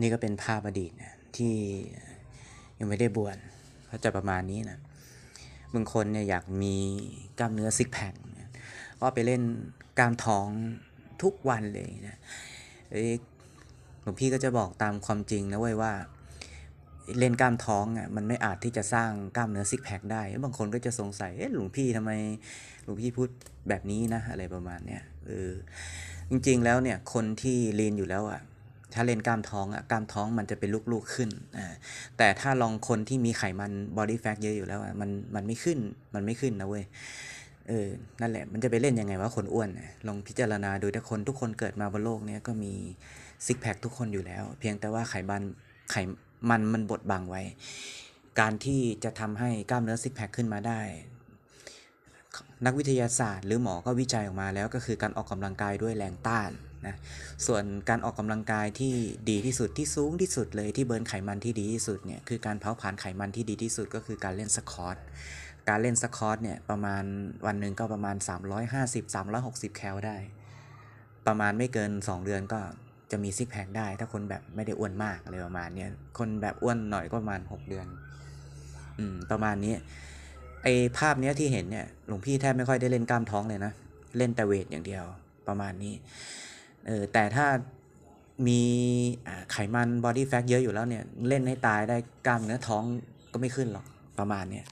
นี่ก็เป็นภาพอดีตนะที่ยังไม่ได้บวชก็จะประมาณนี้นะบางคนเนี่ยอยากมีกล้ามเนื้อซิกแพคก็ไปเล่นกล้ามท้องทุกวันเลยนะเอ้หลวงพี่ก็จะบอกตามความจริงนะเว้ยว่า เล่นกล้ามท้องอะมันไม่อาจที่จะสร้างกล้ามเนื้อซิกแพคได้ บางคนก็จะสงสัยเอ๊ะหลวงพี่ทำไมหลวงพี่พูดแบบนี้นะอะไรประมาณเนี้ยเออจริงๆแล้วเนี่ยคนที่เลีนอยู่แล้วอะ ถ้าเล่นกล้ามท้องอะกล้ามท้องมันจะเป็นลูกๆขึ้นอ่าแต่ถ้าลองคนที่มีไขมันบอดี้แฟทเยอะอยู่แล้วอะมันมันไม่ขึ้นมันไม่ขึ้นนะเว้ยเออนั่นแหละมันจะไปเล่นยังไงว่าคนอ้วนลองพิจารณาดูแต่คนทุกคนเกิดมาบนโลกเนี้ยก็มีซิกแพคทุกคนอยู่แล้ว เพียงแต่ว่าไขมันไขมันมันบดบังไว้ การที่จะทำให้กล้ามเนื้อซิกแพคขึ้นมาได้นักวิทยาศาสตร์หรือหมอก็วิจัยออกมาแล้วก็คือการออกกำลังกายด้วยแรงต้าน นะส่วนการออกกำลังกายที่ดีที่สุดที่สูงที่สุดเลยที่เบิร์นไขมันที่ดีที่สุดเนี่ยคือการเผาผลาญไขมันที่ดีที่สุดก็คือการเล่นสคอตการเล่นสคอตเนี่ยประมาณวันหนึ่งก็ประมาณ 350 360 แคลได้ ประมาณไม่เกิน 2 เดือนก็จะมีซิกแพคได้ ถ้าคนแบบไม่ได้อ้วนมากอะไรประมาณเนี้ยคนแบบอ้วนหน่อยก็ประมาณ 6 เดือนอืมประมาณนี้ไอภาพเนี้ยที่เห็นเนี่ยหลวงพี่แทบไม่ค่อยได้เล่นกล้ามท้องเลยนะ เล่นแต่เวทอย่างเดียวประมาณนี้ เออแต่ถ้ามีไขมันบอดี้แฟทเยอะอยู่แล้วเนี่ย เล่นให้ตายได้กล้ามเนื้อท้องก็ไม่ขึ้นหรอกประมาณเนี้ย